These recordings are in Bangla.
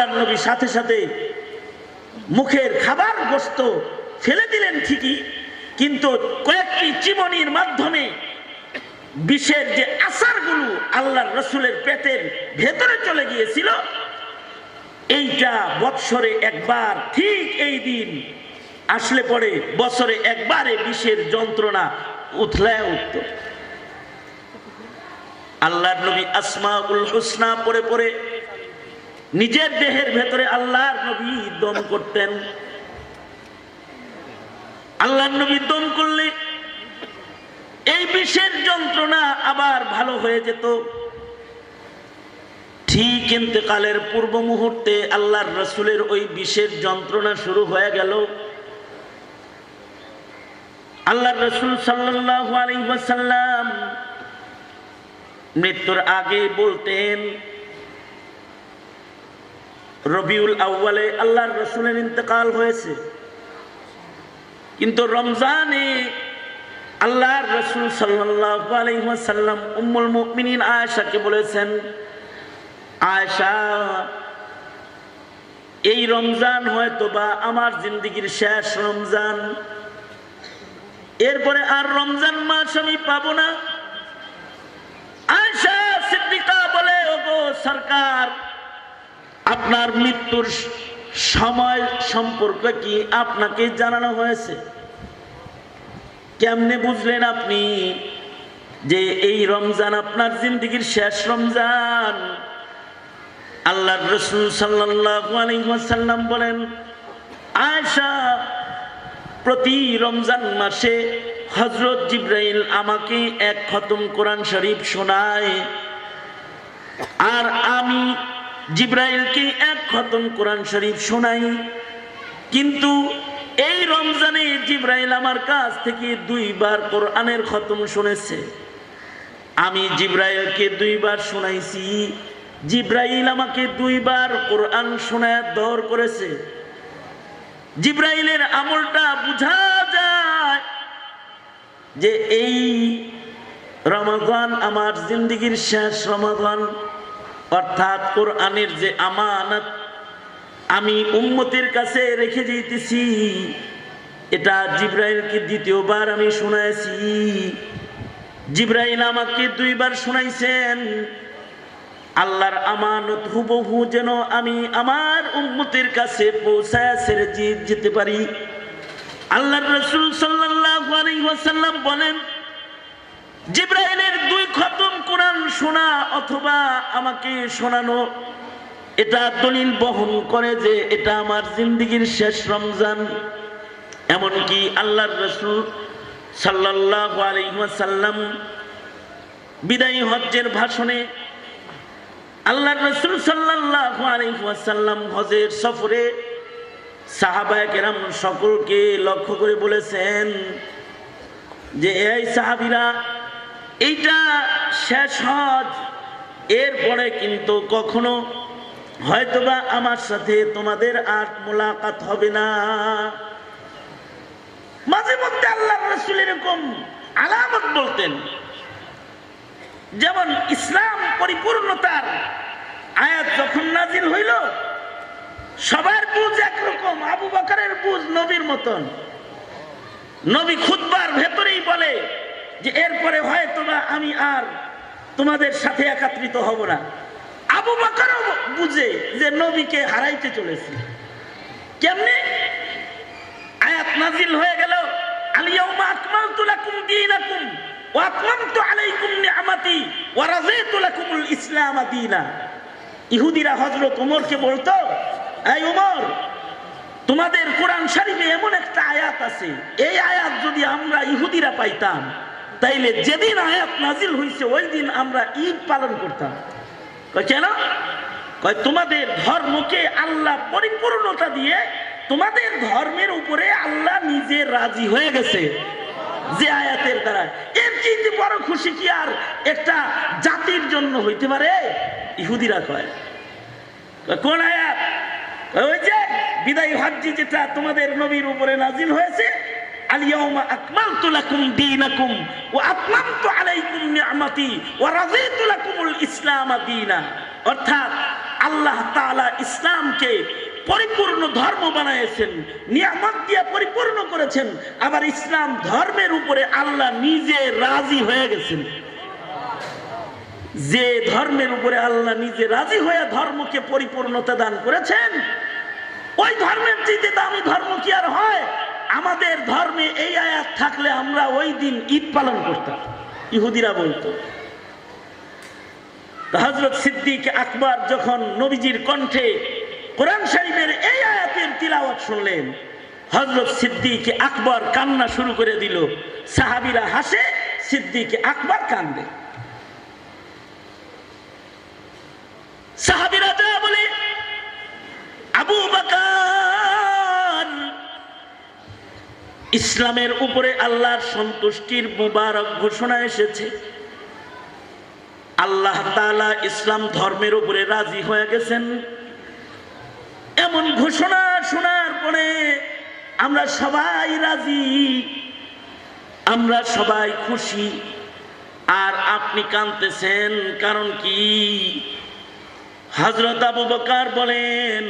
নবী সাথে সাথে মুখের খাবার গোস্ত ফেলে দিলেন ঠিকই, কিন্তু কয়েকটি চিমনির মাধ্যমে বিষের যে আসারগুলো আল্লাহর রসুলের পেটের ভেতরে চলে গিয়েছিল, এইটা বৎসরে একবার ঠিক এই দিন আসলে পরে বছরে একবারে বিষের যন্ত্রণা উথলায় উঠত। আল্লাহর নবী আসমা উল হুসনা পরে পরে নিজের দেহের ভেতরে আল্লাহর নবী দম করতেন। আল্লাহর নবী দম করলে এই বিষের যন্ত্রণা আবার ভালো হয়ে যেত। ঠিক ইন্তেকালের পূর্ব মুহূর্তে আল্লাহর রসুলের ওই বিষের যন্ত্রণা শুরু হয়ে গেল। আল্লাহ রসুল সাল্লাল্লাহু আলাইহি মৃত্যুর আগে বলতেন রবিউল আউ্বালে আল্লাহর রসুলের ইন্তেকাল হয়েছে। কিন্তু রমজানে আল্লাহর রসুল ওয়াসাল্লাম উম্মুল মুমিনিন আয়েশাকে বলেছেন, আয়েশা, এই রমজান হয়তো বা আমার জিন্দগির শেষ রমজান। এরপরে আর রমজান মাস আমি পাবো না। আয়েশা সিদ্দিকা বলে, ওগো সরকার আপনার মৃত্যুর সময় সম্পর্কে কি আপনাকে জানানো হয়েছে? কেমনে বুঝলেন আপনি যে এই রমজান আপনার জিন্দগির শেষ রমজান? আল্লাহ রসুল সাল্লাম বলেন আয়সা প্রতি রমজান মাসে হজরত জিব্রাইল আমাকে এক খতম কোরআন শরীফ শোনায়, আর আমি জিব্রাইলকে এক খতম কোরআন শরীফ শোনাই। কিন্তু এই রমজানে জিব্রাইল আমার কাছ থেকে দুইবার কোরআনের খতম শুনেছে। আমি জিব্রাইলকে দুইবার শোনাইছি। জিব্রাইল আমাকে দুইবার কোরআন শোনায় দর করেছে। জিব্রাইলের আমলটা বুঝা যায় যে এই রমাদান, আমার জিন্দগির শেষ রমাদান অর্থাৎ কোরআনের যে আমানত আমি উম্মতের কাছে রেখে যেতেছি এটা জিব্রাইলকে দ্বিতীয়বার আমি শুনাইছি। জিব্রাইল আমাকে দুইবার শোনাইছেন, আল্লাহর আমানত হুবহু যেন আমি আমার উম্মতের কাছে পৌঁছায় ছেড়ে যেতে পারি। আল্লাহ রসুল সাল্লাম বলেন, জিব্রাইলের দুই খতম কোরআন শোনা অথবা আমাকে শোনানো, এটা দলিল বহন করে যে এটা আমার জিন্দগির শেষ রমজান। এমনকি আল্লাহর রসুল সাল্লাহ আলহাসাল্লাম বিদায়ী হজ্জের ভাষণে আল্লাহ রসুল সাল্লাহ আলহাসাল্লাম হজের সফরে সাহাবায় কেরাম সকলকে লক্ষ্য করে বলেছেন যে, এই সাহাবিরা, এইটা শেষ হজ এরপরে কিন্তু কখনো হয়তোবা আমার সাথে তোমাদের আর মোলাকাত হবে না। মাঝে মধ্যে আল্লাহ রসুল এরকম আলামত বলতেন। যেমন ইসলাম পরিপূর্ণতার আয়াত যখন নাজিল হইল, সবার বুঝ একরকম, আবু বাকারের বুঝ নবীর মতন। নবী খুদবার ভেতরেই বলে যে এরপরে হয়তোবা আমি আর তোমাদের সাথে একাত্রিত হব না। আবু বাকারও বুঝে যে নবীকে হারাইতে চলেছে। কেমনে? আয়াত নাজিল হয়ে গেল আলিয়াউমা আকমালতু লাকুম দীনাকুম ওয়া আতমামতু আলাইকুম নি'মাতি ওয়া রাযিতু লাকুমুল ইসলাম দীনা। ইহুদিরা হযরত ওমরকে বলতো এই ওমর, তোমাদের কোরআন শরীফে এমন একটা আয়াত আছে। এই আয়াত যদি আমরা ইহুদিরা পাইতাম তাইলে যেদিন আয়াত নাজিল হইছে ওই দিন আমরা ঈদ পালন করতাম। কেন? কয় তোমাদের ধর্মকে আল্লাহ পরিপূর্ণতা দিয়ে তোমাদের ধর্মের উপরে আল্লাহ নিজে রাজি হয়ে গেছে যে আয়াতের দ্বারা। এর চাইতে বড় খুশি কি আর একটা জাতির জন্য হইতে পারে? ইহুদিরা কয়। কয়, কোন আয়াত? ওই যে বিদায় হজ্জি যেটা তোমাদের নবীর উপরে নাজিল হয়েছে আলিয়াউমা আকমালতু লাকুম দীনাকুম ওয়া আতমামতু আলাইকুম নি'মাতি ওয়া রাযিতু লাকুমুল ইসলাম দীনা। অর্থাৎ আল্লাহ তাআলা ইসলামকে পরিপূর্ণ ধর্ম বানাইছেন নিয়ামত দিয়ে পরিপূর্ণ করেছেন, আবার ইসলাম ধর্মের উপরে আল্লাহ নিজে রাজি হয়ে গেছেন। যে ধর্মের উপরে আল্লাহ নিজে রাজি হয়ে ধর্মকে পরিপূর্ণতা দান করেছেন, ওই ধর্মের চাইতে দামি ধর্ম কি আর হয়? ধর্মে এই আয়াত থাকলে আমরা ওই দিন ঈদ পালন করতাম। ইহুদিরা বলতো। হজরত সিদ্দিক আকবর যখন নবীজির কণ্ঠে কোরআন শরীফের এই আয়াতের তিলাওয়াত শুনলেন হজরত সিদ্দিক আকবর কান্না শুরু করে দিল। সাহাবিরা হাসে, সিদ্দিক আকবর কান্দে। ইসলামের উপরে আল্লাহর সন্তুষ্টির মুবারক ঘোষণা এসেছে। আল্লাহ তাআলা ইসলাম ধর্মের উপরে রাজি হয়ে গেছেন। এমন ঘোষণা শোনার পরে আমরা সবাই রাজি। আমরা সবাই খুশি। আর আপনি কাঁদতেছেন, কারণ কি? হজরত আবু বকার বলেন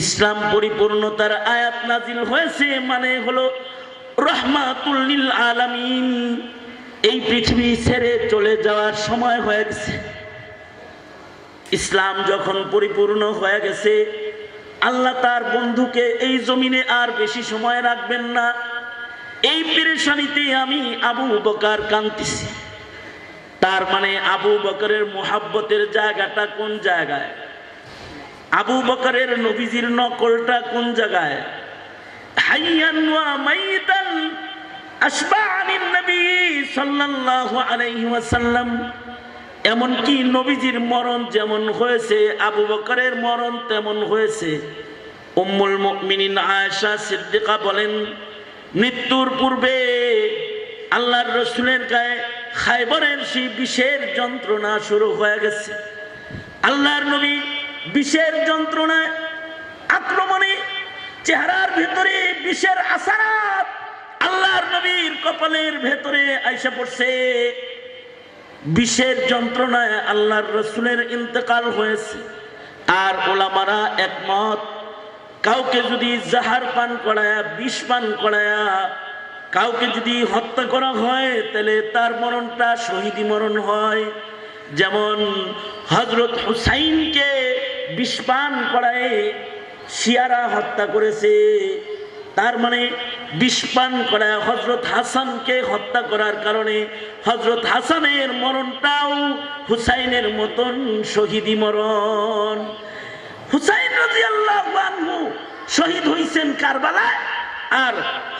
ইসলাম পরিপূর্ণতার আয়াত নাজিল হয়েছে মানে হলো রহমাতুল্লিল আলামিন। এই পৃথিবী ছেড়ে চলে যাওয়ার সময় হয়ে গেছে। ইসলাম যখন পরিপূর্ণ হয়ে গেছে, আল্লাহ তার বন্ধুকে এই জমিনে আর বেশি সময় রাখবেন না। এই পেরেশানিতে আমি আবু বকার কান্তিছি তার মানে আবু বকরের মোহাব্বতের জায়গাটা কোন জায়গায়? আবু বকরের নবীজির নকলটা কোন জায়গায়? আলাইহি ওয়াসাল্লাম। এমনকি নবীজির মরণ যেমন হয়েছে, আবু বকরের মরণ তেমন হয়েছে। উম্মুল মুমিনিন আয়েশা সিদ্দিকা বলেন, মৃত্যুর পূর্বে আল্লাহর রসুলের গায়ে খাইবরের সেই বিষের যন্ত্রণা শুরু হয়ে গেছে। আল্লাহর নবী বিষের যন্ত্রণায়, আক্রমণে, চেহারার ভেতরে বিষের আসারাত আল্লাহর নবীর কপালের ভেতরে আইসা পড়ছে। বিষের যন্ত্রণায় আল্লাহর রসুলের ইন্তেকাল হয়েছে। আর ওলামারা একমত, কাউকে যদি জাহার পান করায়া, বিষ পান করায়া, কাউকে যদি হত্যা করা হয়, তাহলে তার মরণটা শহীদি মরণ হয়। যেমন হজরত হুসাইনকে বিষপান করায় শিয়ারা হত্যা করেছে। তার মানে বিষপান করায় হজরত হাসানকে হত্যা করার কারণে হজরত হাসানের মরণটাও হুসাইনের মতন শহীদি মরণ। হুসাইন রাজি শহীদ হইছেন কারবালায় আর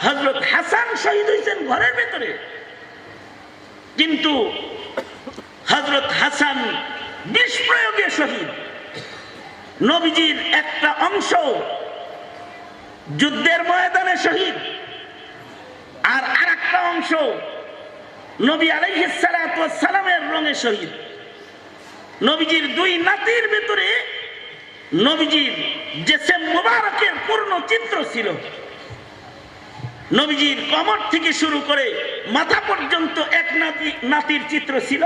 হজরত হাসান শহীদ হয়েছেন ঘরের ভেতরে। কিন্তু হজরত হাসান বিষ প্রয়োগে শহীদ। নবীজির একটা অংশ যুদ্ধের ময়দানে শহীদ। আর আর একটা অংশ নবী আলাইসালামের রঙে শহীদ। নবীজির দুই নাতির ভেতরে নবীজির জেসেম মুবারকের পূর্ণ চিত্র ছিল। নবীজির কমর থেকে শুরু করে মাথা পর্যন্ত এক নাতি নাতির চিত্র ছিল।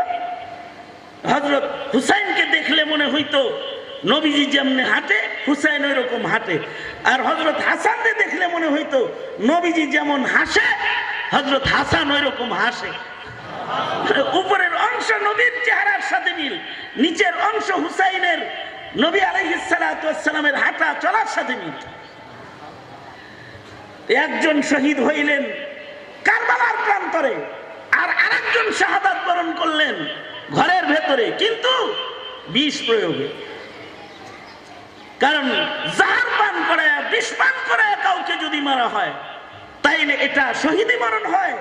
হজরত হুসাইনকে দেখলে মনে হইতো নবীজি যেমনি হাঁটে হুসাইন ওই রকম হাঁটে আর হজরত হাসানকে দেখলে মনে হইতো, নবীজি যেমন হাসে হজরত হাসান ওই রকম হাসে উপরের অংশ নবীর চেহারার সাথে মিল, নিচের অংশ হুসাইনের নবী আলহিসালামের হাঁটা চলার সাথে মিল। একজন শহীদ হইলেন কারবালার প্রান্তরে, আর আরেকজন শাহাদাত বরণ করলেন ঘরের ভেতরে, কিন্তু বিষ প্রয়োগে। কারণ জাহার পান করে বিষ পান করে কাউকে যদি মারা হয়, তাইলে এটা শহীদি মরণ হয়।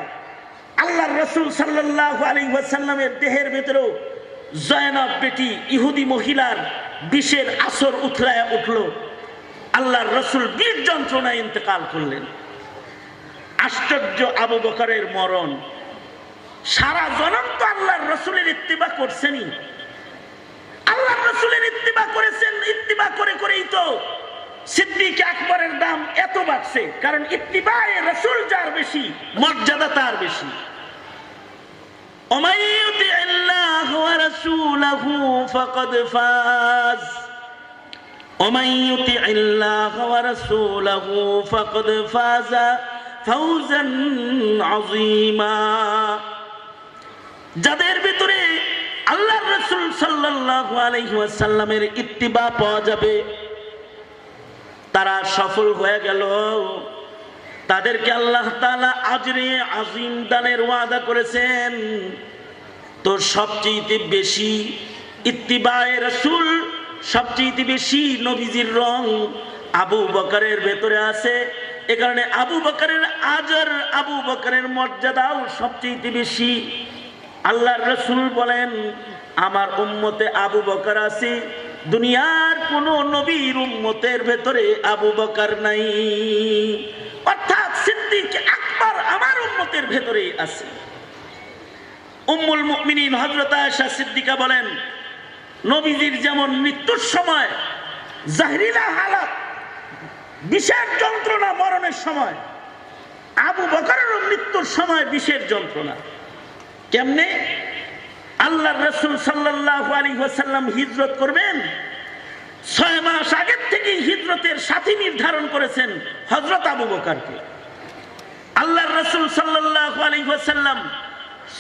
আল্লাহর রসুল সাল্লাহ আলী ওয়াসাল্লামের দেহের ভেতরেও জয়নব বেটি ইহুদি মহিলার বিষের আসর উথলায় উঠল। আল্লাহর রসুল বীর যন্ত্রণায় ইন্তেকাল করলেন। আশ্চর্য আবু বকরের মরণ। সারা জনম তো আল্লাহর রসুলের ইত্তিবা করছেনই। আল্লাহ রসুলের ইত্তিবা করেছেন ইত্তিবা করে করেই তো সিদ্দিক আকবরের দাম এত বাড়ছে। কারণ ইত্তিবায় রসুল যার বেশি, মর্যাদা তার বেশি। যাদের ভিতরে আল্লাহ রসুল সাল্লাল্লাহু আলাইহি ওয়াসাল্লামের ইত্তিবা পাওয়া যাবে। তারা সফল হয়ে গেল। তাদেরকে আল্লাহ তাআলা আজরে আজিম দানের ওয়াদা করেছেন। তো সবচেয়ে বেশি ইত্তিবায় রসুল সবচেয়ে বেশি নবীজির রং আবু বকরের ভেতরে আছে। এ কারণে আবু বকরের আজর, আবু বকরের মর্যাদাও সবচেয়ে বেশি। আল্লাহর রসুল বলেন, আমার উম্মতে আবু বকর আছে, দুনিয়ার কোন নবীর উম্মতের ভেতরে আবু বকর নাই। অর্থাৎ সিদ্দিক আকবর আমার উম্মতের ভেতরে আছে। উম্মুল মুমিনিন হযরত আয়েশা সিদ্দিকা বলেন, নবীজির যেমন মৃত্যুর সময়, জাহরিলা হালাত, বিষের যন্ত্রণা মরণের সময়, আবু বকরেরও মৃত্যুর সময় বিষের যন্ত্রণা। কেমনে? আল্লাহ রসুল আলাইহি ওয়াসাল্লাম হিজরত করবেন? ছয় মাস আগের থেকেই হিজরতের সাথী নির্ধারণ করেছেন হযরত আবু বকারকে। আল্লাহ রসুল আলাইহি ওয়াসাল্লাম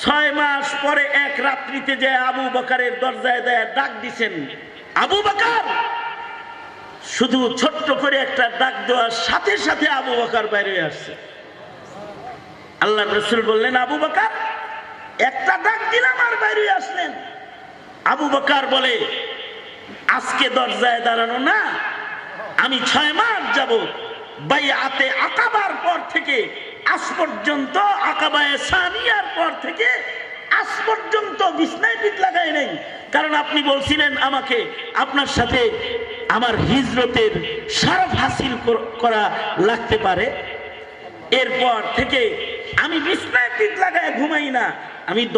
ছয় মাস পরে এক রাত্রিতে যে আবু বকারের দরজায় দেয় ডাক দিছেন, আবু বকার! শুধু ছোট্ট করে একটা ডাক দেওয়ার সাথে সাথে আবু বকার বাইরে আসছে। আল্লাহ রসুল বললেন, আবু বকার! একটা ডাক দিলাম আর বাইরে আসলেন। আবু বকার বলে, আজকে দরজায় দাঁড়ানো না, আমি ছয় মাস যাব। বাইয়াতে আকাবার পর থেকে, আজ পর্যন্ত আকাবায় সানিয়ার পর থেকে, আজ পর্যন্ত বিছনায় পিঠ লাগাই নেই। কারণ আপনি বলছিলেন আমাকে, আপনার সাথে আমার হিজরতের সারফ হাসিল করা লাগতে পারে। এরপর থেকে আমি বিছনায় পিঠ লাগায় ঘুমাই না। আমি দর-